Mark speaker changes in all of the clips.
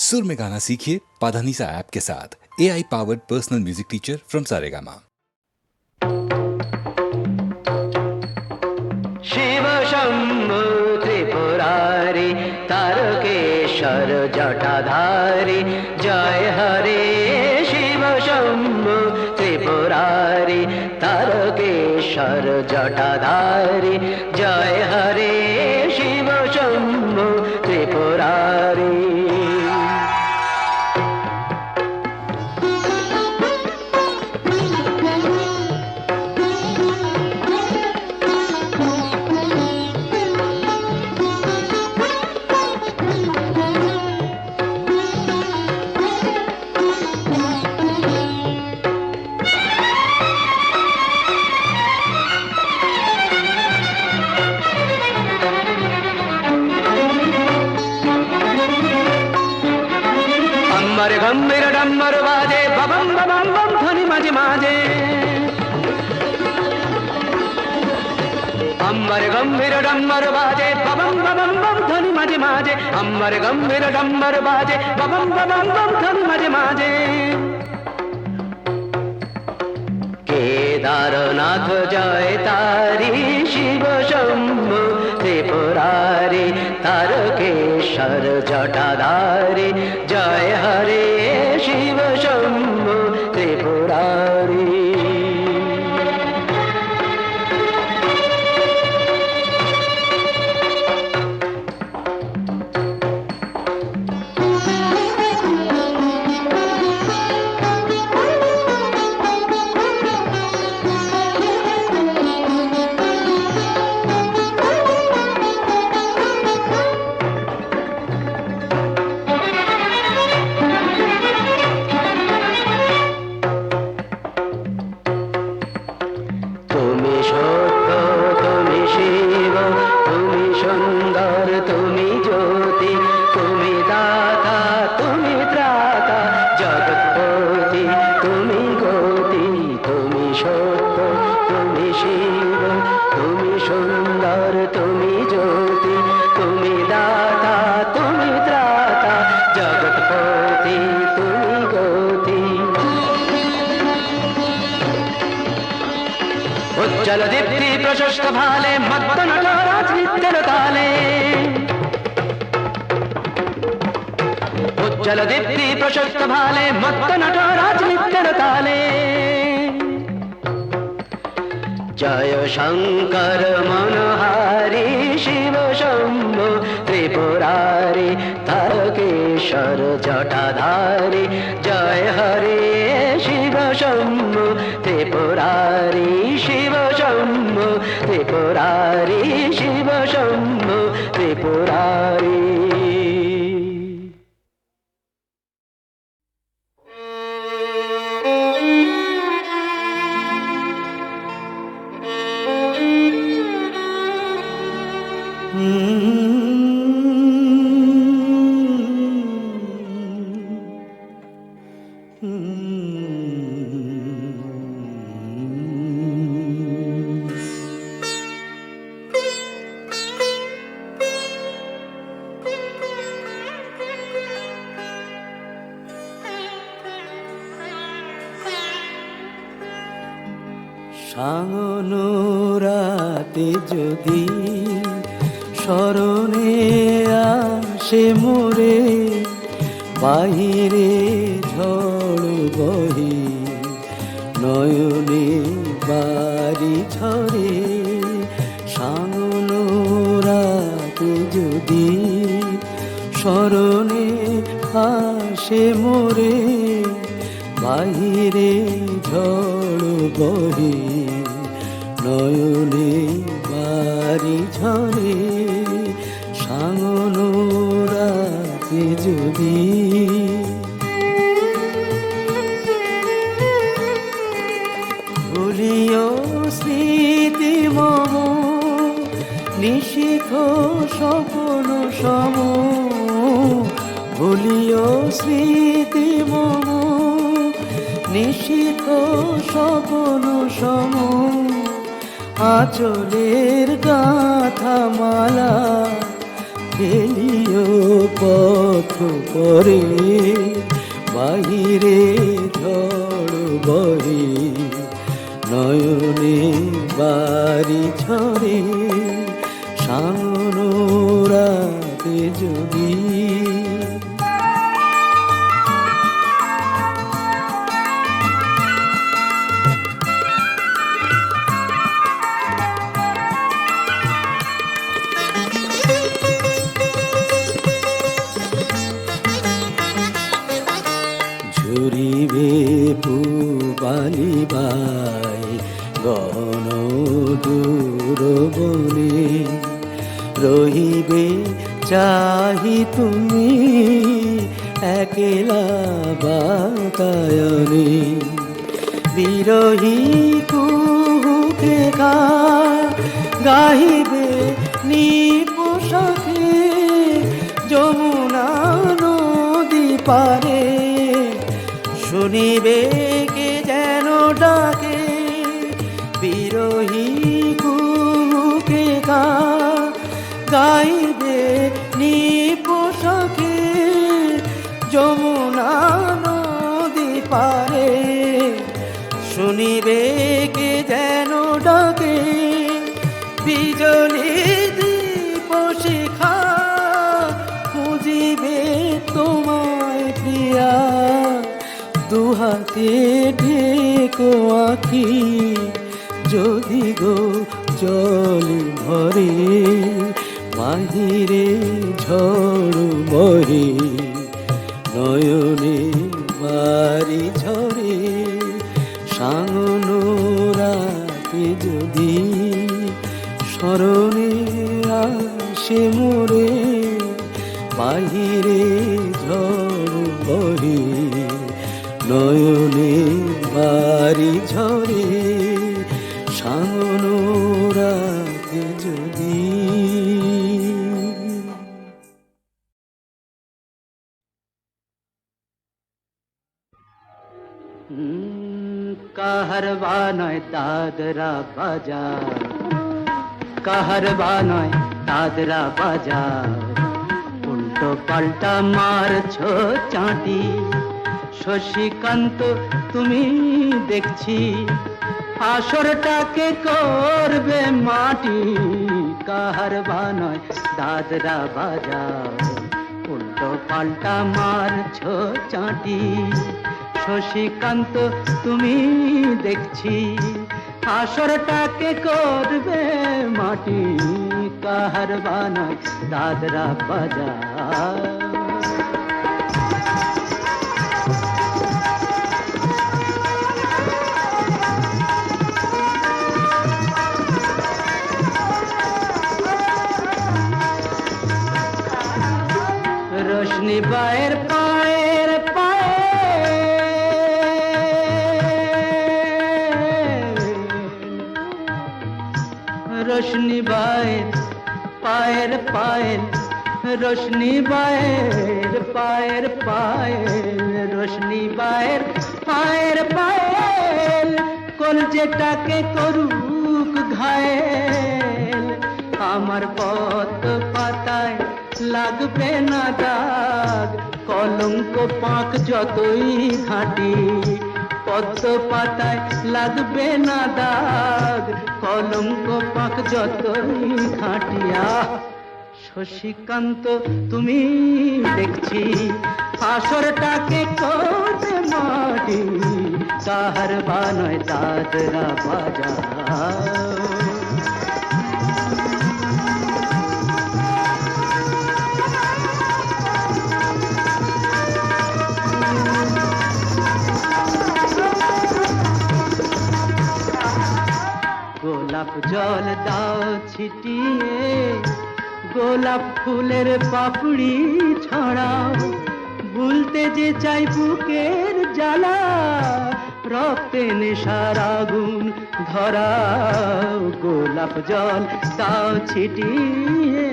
Speaker 1: सुर में गाना सीखिए पाधानीसा ऐप के साथ।
Speaker 2: A I powered personal music teacher from सारेगा Shiv Shambhu Tripurari, Tarakeshwar Jatadhari, जय हरे शिव शंभु त्रिपुरारी, तारकेश्वर जटाधारी, जय हरे ডম্বর বাজে, ববম ববম বাম ধনি মাঝে মাঝে। আমার গম্ভীর ডম্বর বাজে, ববম ববম বাম ধনি মাঝে মাঝে। কেদারনাথ জয় তারি শিব শম্ভু, ত্রিপুরারি তার কেশর জটাধারি। জয় হরে শিব শম্ভু, ত্রিপুরারি উজ্জ্বল দীপ্তি প্রশস্ত ভালে মত্ত নটরাজ নৃত্যের তালে। উজ্জ্বল দীপ্তি প্রশস্ত ভালে মত্ত নটরাজ নৃত্যের তালে। জয় শঙ্কর মনোহারি শিব শম্ভু, ত্রিপুরারি তারকেশ্বর জটাধারি। জয় হরে শিব শম্ভু ত্রিপুরারি শিব শম্ভু ত্রিপুরারি শিব শম্ভু ত্রিপুরারি
Speaker 3: স্মরণে আসে মোরে, বাহিরে ঝড় বহে, নয়নে বাড়ি ঝরে সাঙনো রাতে যদি ভুলিও স্মৃতি মম সম ভুলিও স্মৃতি মম নিশিখ স্বপন সম। আচলের গাথা মালা ঠেলিও পথ পরে, বাহিরে ঝড় বহে নয়নে বাড়ি ছড়ে। যদি ঝুরিবে পুবালি বাই গণ দূর বনে রহিবে চাহি বিরহী কুহুকে গাহিবে নিপোষাকে যমুনা নদী পারে। শুনিবে কে যেন ডাকে বিরহী কুহুকে গা শুনিবে কে যেন ডাকে বিজলি দীপ শিখা খুঁজিবে তোমায় প্রিয়া। দুহাতে ঢেকো আখি, যদি গো জল ভরে, বাহিরে ঝড় বহে
Speaker 2: দাদরা বাজার। কাহারবা নয় দাদরা বাজার? উল্টো পাল্টা মারছো চাঁটি। শশীকান্ত, তুমি দেখছি, আসরটাকে করবে মাটি। কাহারবা নয় দাদরা বাজার? উল্টো পাল্টা মারছো চাঁটি। শশীকান্ত, তুমি দেখছি আসরটাকে করবে মাটি কাহার বানায় দাদরা বাজার। রোশনি বায়ের পায়ের পায়ের, রোশনি বায়ের পায়ের পায়ের, রোশনি বায়ের পায়ের পায়ের কলজেটাকে করুক ঘায়েল। আমার পথ পাতায় লাগবে না দাগ, কলঙ্ক পাক যতই ঘাঁটি। পদ্ম পাতায় লাগবে না দাগ। কলঙ্ক পাক যতই খাটিয়া শশীকান্ত তুমি দেখছি আসরটাকে করতে মাটি, কাহার বানয় দাদরা বাজার গোলাপ জল দাও ছিটিয়ে, গোলাপ ফুলের পাপড়ি ছড়াও। ভুলতে যে চাই বুকের জ্বালা, রক্তে নেশার আগুন ধরাও। গোলাপ জল দাও ছিটিয়ে।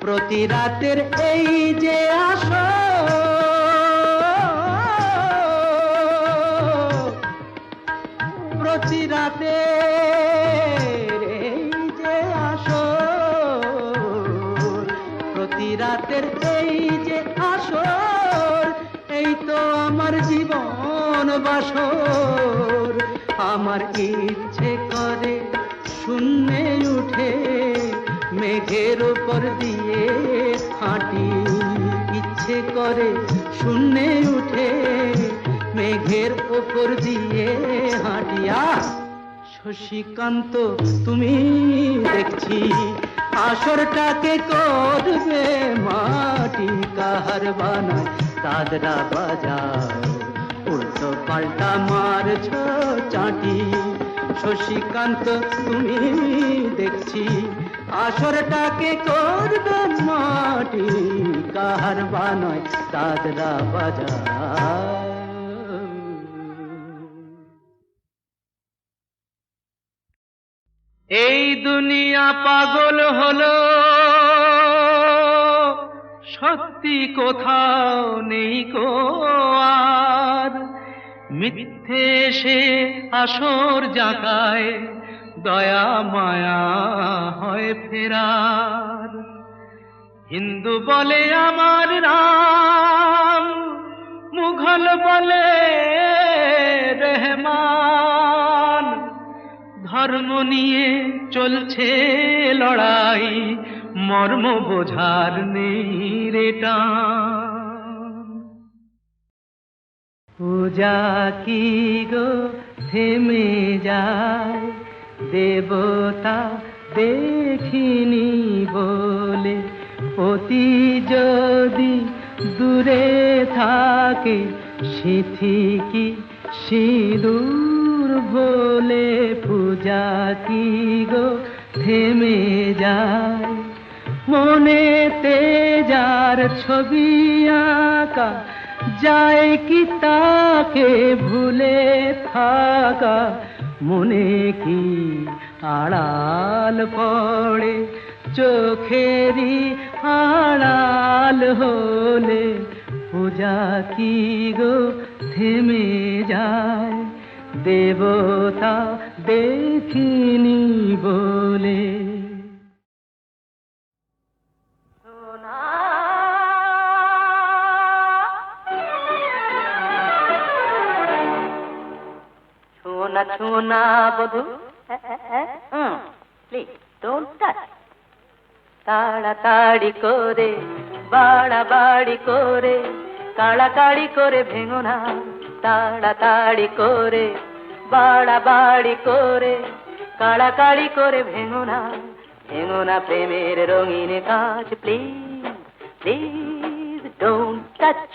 Speaker 2: প্রতি রাতের এই যে আসো আছি রাতে এই যে আসো প্রতি রাতের এই যে আসো এই তো আমার জীবন বাসর। আমার ইচ্ছে করে শূন্যে উঠে মেঘের উপর দিয়ে হাঁটি। ইচ্ছে করে শূন্যে উঠে মেঘের ওপর দিয়ে হাঁটিয়া শশীকান্ত, তুমি দেখছি আসরটাকে করবে মাটি, কাহার বানায় দাদরা বাজাও উল্টো পাল্টা মারছ চাটি। শশীকান্ত, তুমি দেখছি আসরটাকে করবে মাটি, কাহার বানায় দাদরা বাজাও এই দুনিয়া পাগল হলো। সত্যি কোথাও নেই কো আর। মিথ্যে সে আসর জাগায়, দয়া মায়া হয় ফেরার। হিন্দু বলে আমার রাম মুঘল বলে রহমান। ধর্ম নিয়ে চলছে লড়াই, মর্ম বোঝার নেই রেটা পূজা কি গো থেমে যায়, দেবতা দেখিনি বলে। অতি যদি দূরে থাকে সিথি কি সিঁদুর ভোলে পূজা কি গো? থেমে যায়। মনেতে যার ছবি আঁকা, যায় কি তাকে ভুলে থাকা? মনে কি আড়াল পড়ে? চোখেরই আড়াল হলে পূজা কি গো? থেমে যায়। দেবতা দেখিনি বলে।
Speaker 4: সোনা সোনা বধু। প্লিজ ডোন্ট টাচ তাড়াতাড়ি করে, বাড়াবাড়ি করে, কাড়াকাড়ি করে ভেঙো না। তাড়াতাড়ি করে, বাড়াবাড়ি করে, কাড়াকাড়ি করে ভেঙো না ভেঙো না প্রেমের রঙিন কাজ প্লিজ প্লিজ ডোন্ট টাচ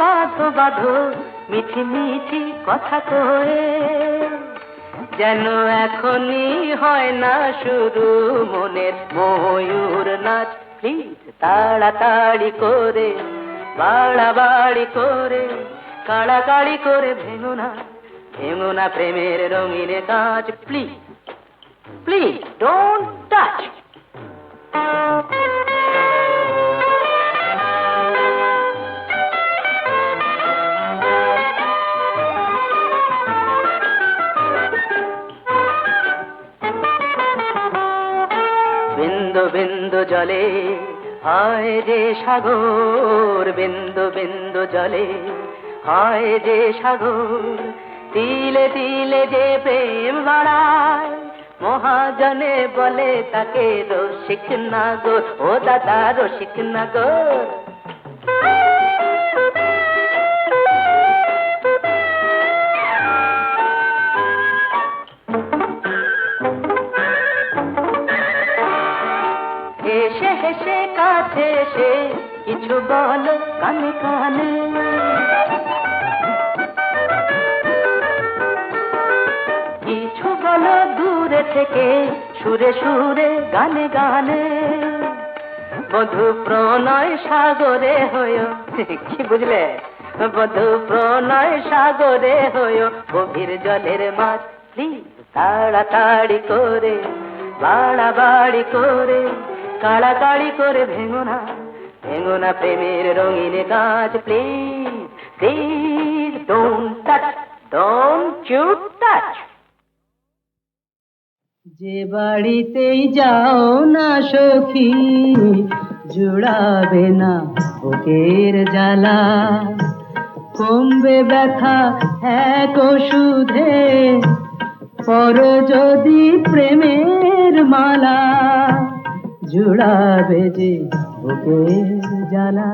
Speaker 4: বাধো বাধো, মিঠি মিঠি কথা কয়ে। যেন এখনই হয় না শুরু মনের ময়ূর নাচ প্লিজ তাড়াতাড়ি করে, বাড়াবাড়ি করে, কাড়াকাড়ি করে ভেঙো না ভেঙো না প্রেমের রঙিন কাজ প্লিজ প্লিজ ডোন্ট টাচ বিন্দু জলে, হায় যে সাগর, বিন্দু বিন্দু জলে, হায় যে সাগর, তিলে তিলে যে প্রেম বাড়ায় মহাজনে বলে তাকে রসিক নাগর, ও দাদা রসিক নাগর। কিছু বলো কানে কানে। কিছু বলো দূরে থেকে, সুরে সুরে গানে গানে। মধু প্রণয় সাগরে হয়ে কি বুঝলে?
Speaker 2: বধু প্রণয় সাগরে হয়েও, গভীর জলের মাছ প্লিজ তাড়াতাড়ি করে, বাড়াবাড়ি করে, কাড়াকাড়ি করে ভেঙো না। ভেঙো প্রেমের রঙিন কাজ please please don't touch don't you touch যে বাড়িতেই যাও না সখী, জুড়াবে না বুকের জ্বালা। কমবে ব্যথা এক ওষুধে, পর যদি প্রেমের মালা। জুড়াবে যে বুকের জ্বালা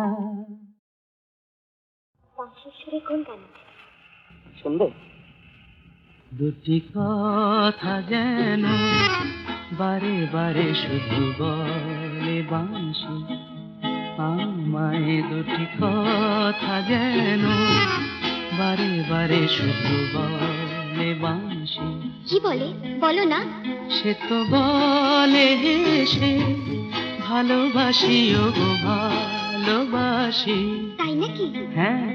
Speaker 2: শুনবে? দুটি কথা যেন বারে বারে শুধু বলে বাঁশি। আমায় দুটি কথা যেন বারে বারে শুধু বলে বাঁশি।
Speaker 5: কি বলে? বলো না।
Speaker 2: সে তো বলে হেসে ভালোবাসি ও গো ভালোবাসি।
Speaker 5: তাই নাকি?
Speaker 2: হ্যাঁ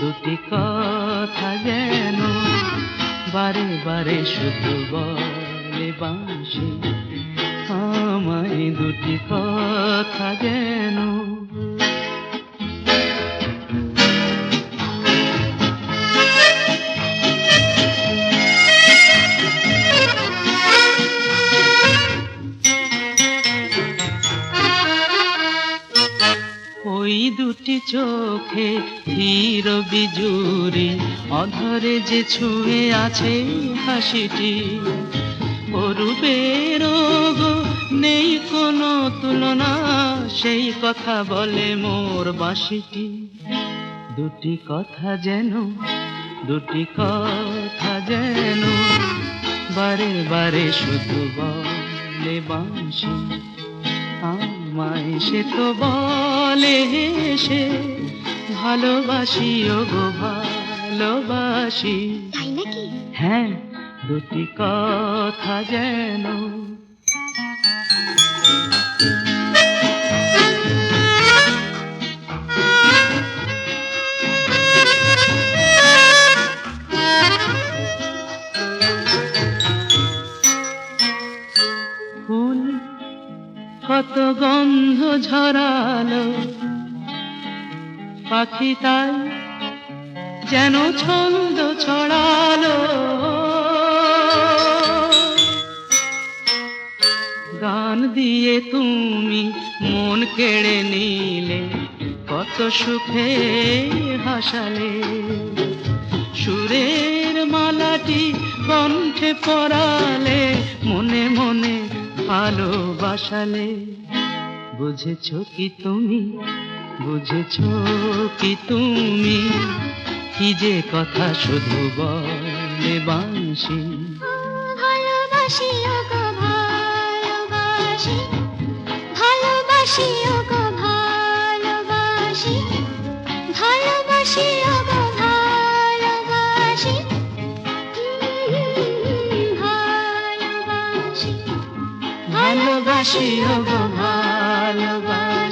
Speaker 2: দুটি কথা যেন বারে বারে শুধু বলে বাঁশি। আমায় দুটি কথা যেন দুটি চোখে ধীর বিজুরি, অধরে যে ছুঁয়ে আছে হাসিটি। অরূপের নেই কোনো তুলনা, সেই কথা বলে মোর বাঁশিটি। দুটি কথা যেন, দুটি কথা যেন বারে বারে শুধু বলে বাঁশি। আমায় সে তো বলে সে ভালোবাসি ও গো ভালোবাসি। হ্যাঁ দুটি কথা যেন কত গন্ধ ঝরালো। পাখি তাই যেন ছন্দ ছড়ালো। গান দিয়ে তুমি মন কেড়ে নিলে, কত সুখে হাসালে। সুরের মালাটি কণ্ঠে পরালে, মনে মনে ভালোবাসালে। বুঝেছ কি তুমি? বুঝেছ কি তুমি? কি যে কথা শুধু বলে বাঁশি?
Speaker 5: ভালোবাসি ও গো, ভালোবাসি। ভালোবাসি ভালোবাসি। ভালোবাসি ভালোবাসি। ভালোবাসি।
Speaker 2: ভালোবাসি গো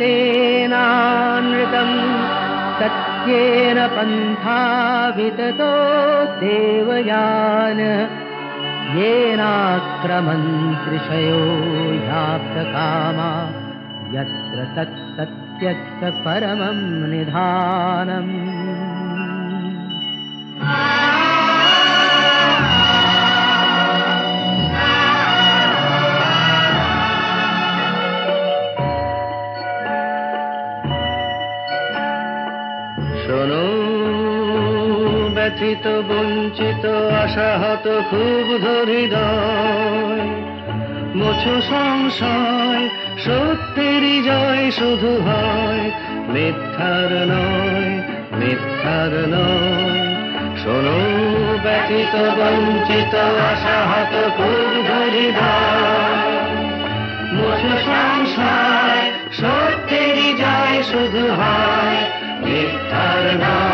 Speaker 2: तेनानृतम् सत्येन पन्था विततो देवयान येनाक्रमन् त्रिषयो याप्तकामा यत्र तत्सत्यस्य परमं निधानम्। আশাহত খুব হৃদয় মুছো সংশয় সত্যেরই জয় শুধু হয়। মিথ্যার নয় মিথ্যার নয়।
Speaker 4: শোনো ব্যথিত বঞ্চিত, আশাহত খুব ধরি মুছো সংসার সত্যেরই যায় শুধু হয়। মিথ্যার নয়।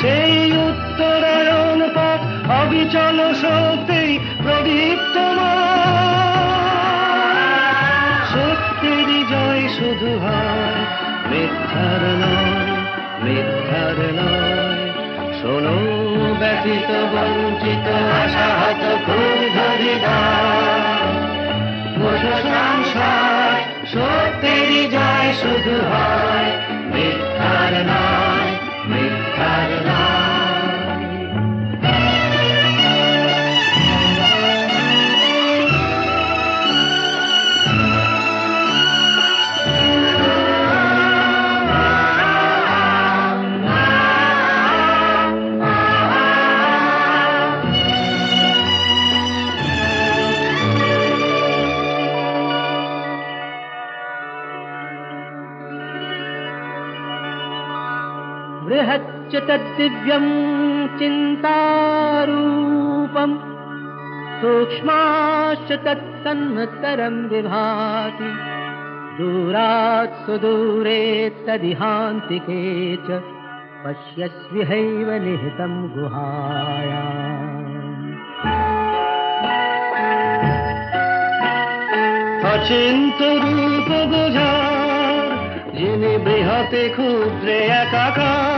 Speaker 4: সেই উত্তরায়ণ পথ অবিচল শক্তি প্রদীপ্তমান। সত্যের জয় শুধু হয় মিথ্যার নয় মিথ্যার নয় শোনো ব্যথিত বঞ্চিত, আশাহত খুব ধরি সত্যেরই জয় শুধু হয় बृहच्च तद् चिन्तारूपम् सूक्ष्माश्च तत् विभाति। दूरात् सुदूरे तदिहान्तिके च पश्यस्विहैव निहितम् गुहाया गुहायाचिन्तरूपगुहा যিনি বৃহতে ক্ষুদ্রে একাকার।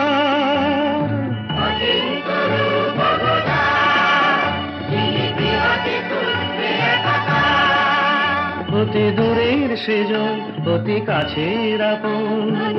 Speaker 4: অতি দূরের সেজন অতি কাছের আপন।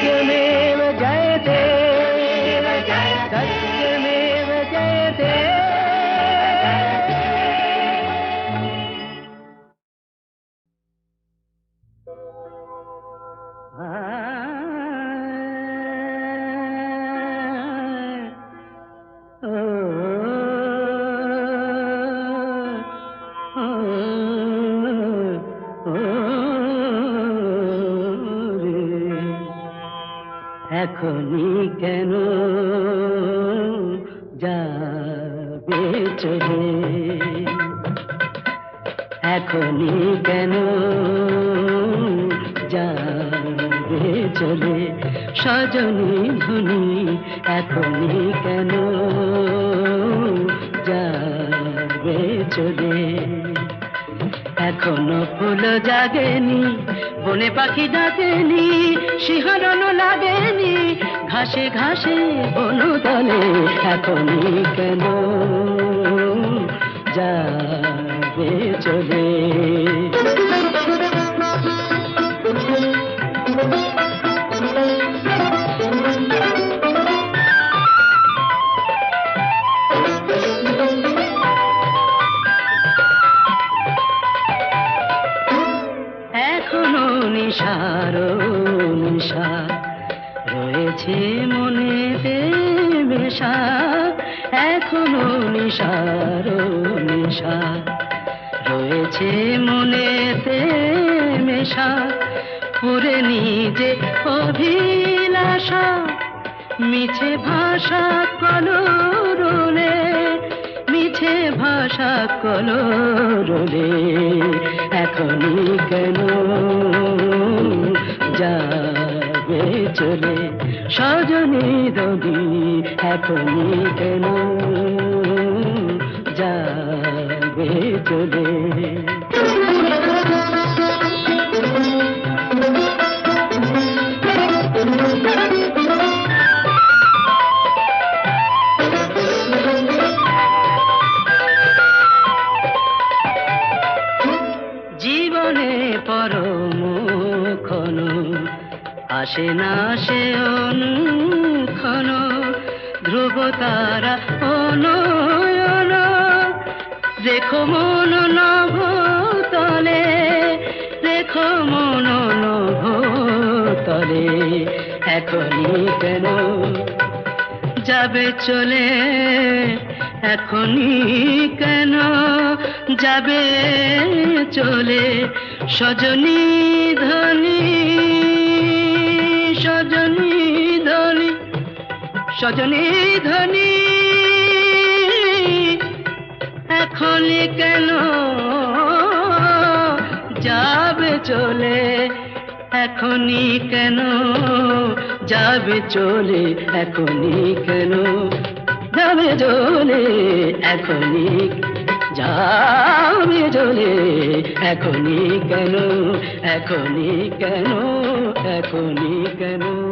Speaker 4: সজনী ধনী এখনই কেন যাবে চলে? এখনও ফুল জাগেনি, বনে পাখি ডাকেনি, শিহরণ লাগেনি, ঘাসে ঘাসে বনদলে এখনই কেন যাবে চলে? নিশার নিশা রয়েছে মনেতে মেশা এখনও নিশা
Speaker 2: নিশার। নিশা রয়েছে মনেতে মেশা পুরে নিজে অভিলাষা। মিছে ভাষা কলরোলে, মিছে ভাষা কলরোলে, এখনই কেন যাবে চলে সজনী দবি এখনই কেন? যাবে চলে। আসে না সে অনুক্ষণ, ধ্রুব তারা অনয়ন দেখো মন নভ তলে দেখো মন নভ তলে এখনই কেন যাবে চলে, এখনই কেন যাবে চলে, সজনী ধনী সজনী ধনী এখনই কেন যাবে চলে? এখনই কেন যাবে চলে? এখনই কেন যাবে চলে? এখনই যাবে চলে? এখনই কেন? এখনই কেন? এখনই কেন?